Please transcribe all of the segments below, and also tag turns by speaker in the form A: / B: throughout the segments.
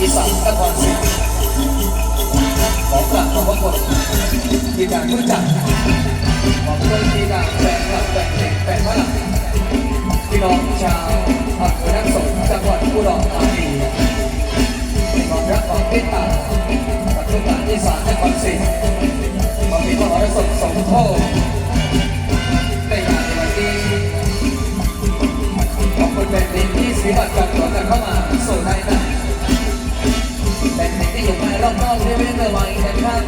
A: อีสานนครศรีขอกราบขอบพระคุณที่การรู้จักขอบคุณที่การแฟนคลับแฟนเพลงแฟนพลังพี่น้องชาวอำเภอนักสงจังหวัดอุดรธานี ใช้แม่ระวังนะครับ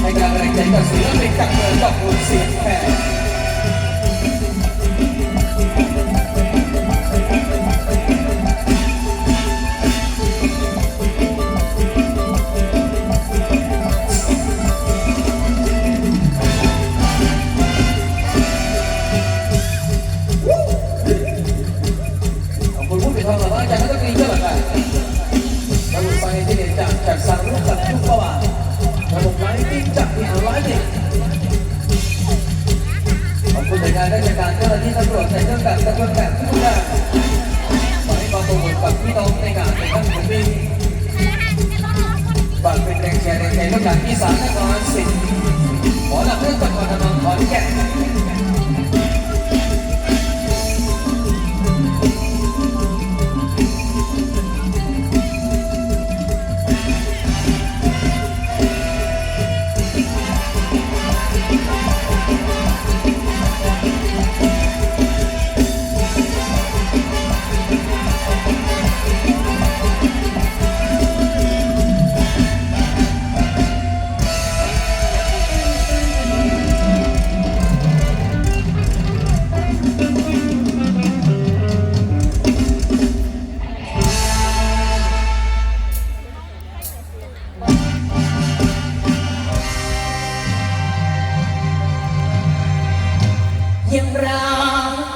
A: ในการแรงใจกับศิลปินจากเมืองกับคุณเสียงแข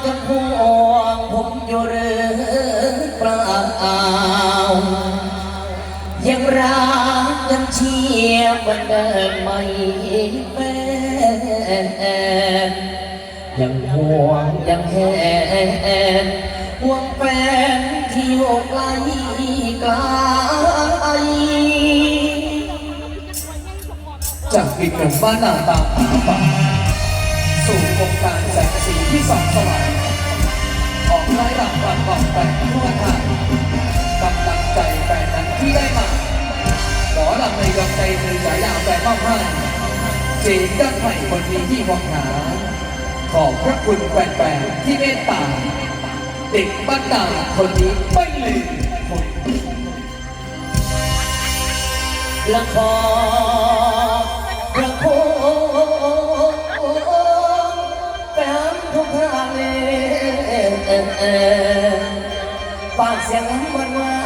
A: กยังห่วง
B: ผมอยู่หรือเปล่ายังรักยังเชียร์เหมือนเดิมไหมแฟนยังห่วงยังแหนห่วงแฟนที่อยู่ไกลไกล
A: จากอีกหนึ่งบ้านนาตาป่าสู่วงการ สีที่ส่องสว่างออกไล่รำวันบอกแต่ทั่วไทยกำลังใจแฟนนั้นที่ได้มาขอหลำในดวงใจคือฉายาแฟนมอบให้เจนด้านไผ่คนนี้ที่มองหา ขอบพระคุณแฟนๆที่เมตตา เด็กบ้านนาคนนี้ไม่ลืมคน
B: ละคร เลยปากเสียงวันวา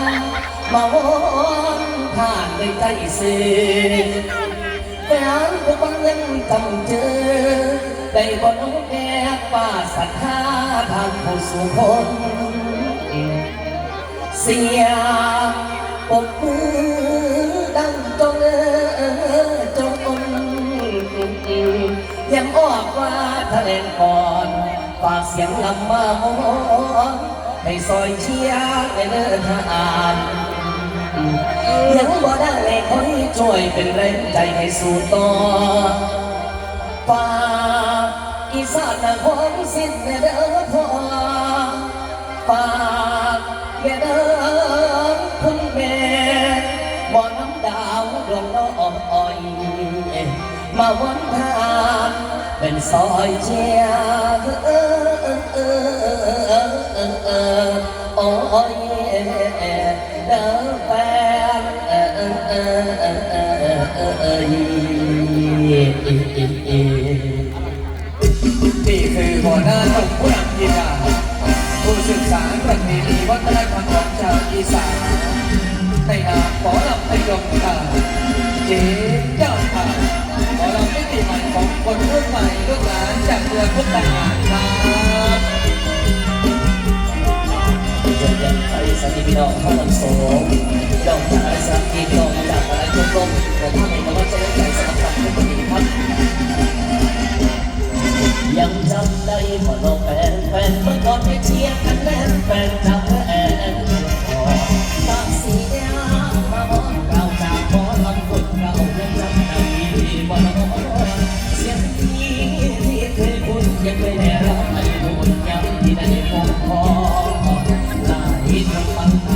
B: นมาวนผ่านในใจสื่อแฟนทุกวันยังจำเจอได้บนน้องแก่ป้าศรัทธาทางผู้สุคนเสียงปรบมือดังจงเออจงยังออกว่าแถลงก่อน ฝากเสียงลำมามอนให้ซอยเชียร์ในเดินทางยังบ่ได้เลยคอยช่วยเป็นแรงใจให้สู้ต่อฝากอีสานนครสิ้นเด้อพ่อฝากแม่เดินคุณแม่บ่น้ำดาวดวงน้อยมาวันทาน เป็นซอยเชียเออเออเออเออเออโอ้ยเดินแฟนเออเออเออเออเออเออเออ
A: นี่คือหัวหน้าตกผู้นำยีราผู้ศึกษาประเพณีวัฒนธรรมของชาวอีสานในนามขอลำในดวงตา เจ๊เจ้าค่ะขอลำมิติใหม่ของคนรุ่นใหม่ลูกหลานจากเมืองพุทธงานครับ
B: จะยังไปสักทีพี่น้องข้าวมันโสมย่อมจากอะไรสักทีพี่น้องมาจากอะไรทุกลมแต่ถ้าไม่มาว่าจะเล่นใหญ่สำหรับคนอื่น Thank you.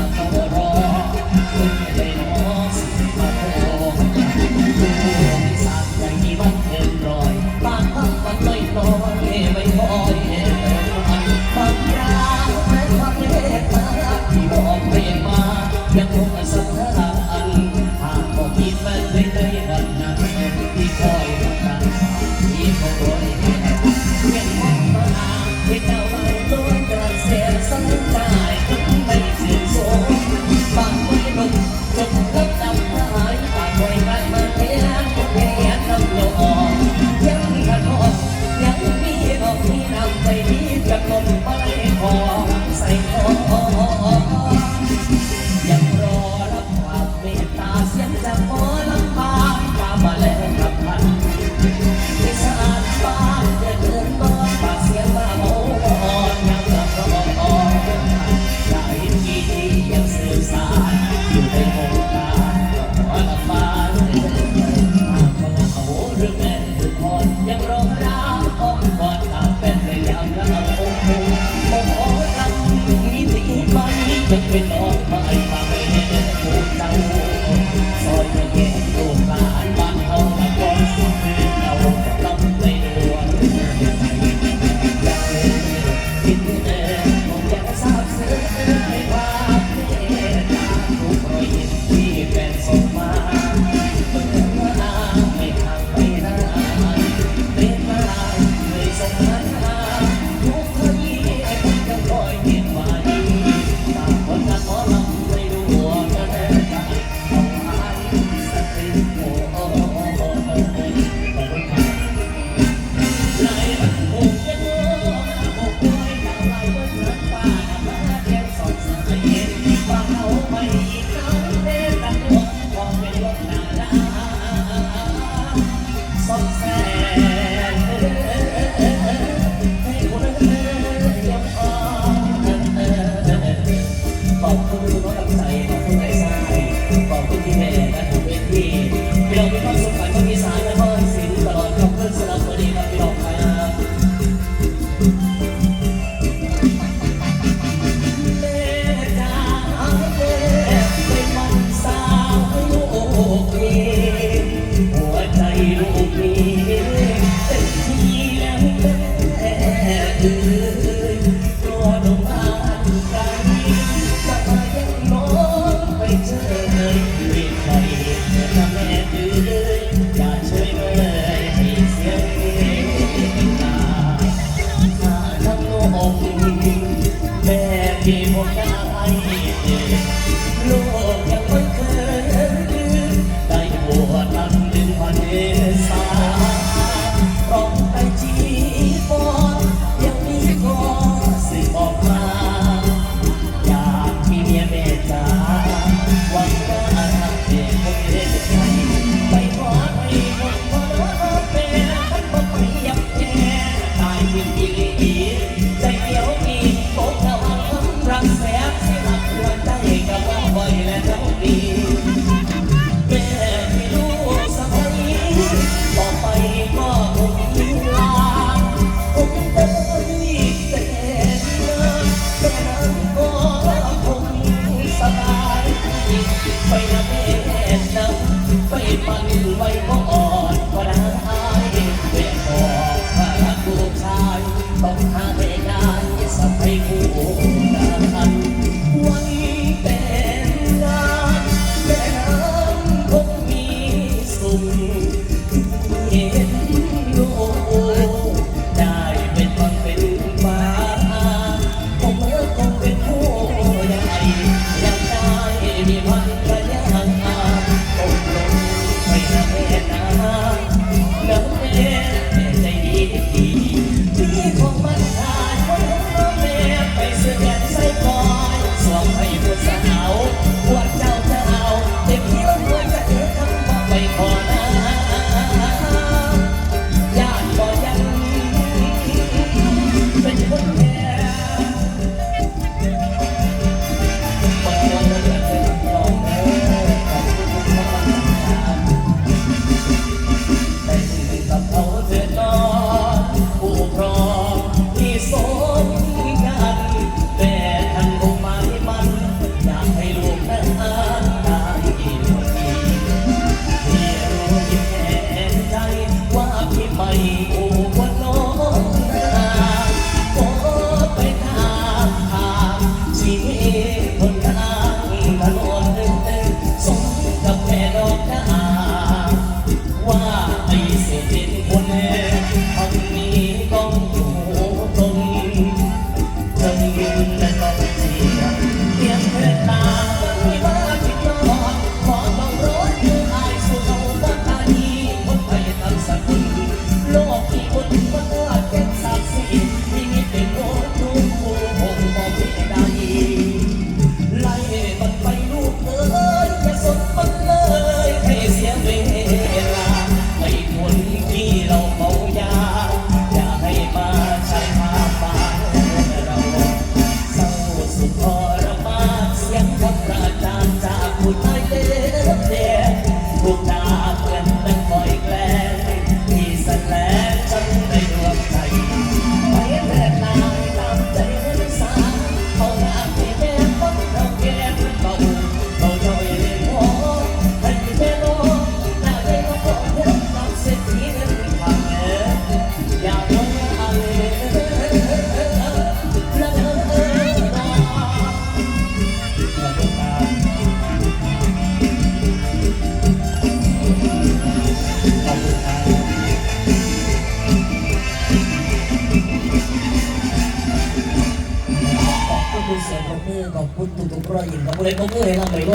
B: ให้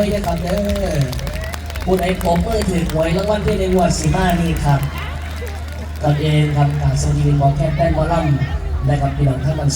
B: ยนะครับเด้อผู้ใดผมเออถือหวยรางวัลที่ในงวดสีมานี่ครับกับเองครับการสวีสดีมอแคทแป้งบอลลัมและครับพี่น้องท่านมัน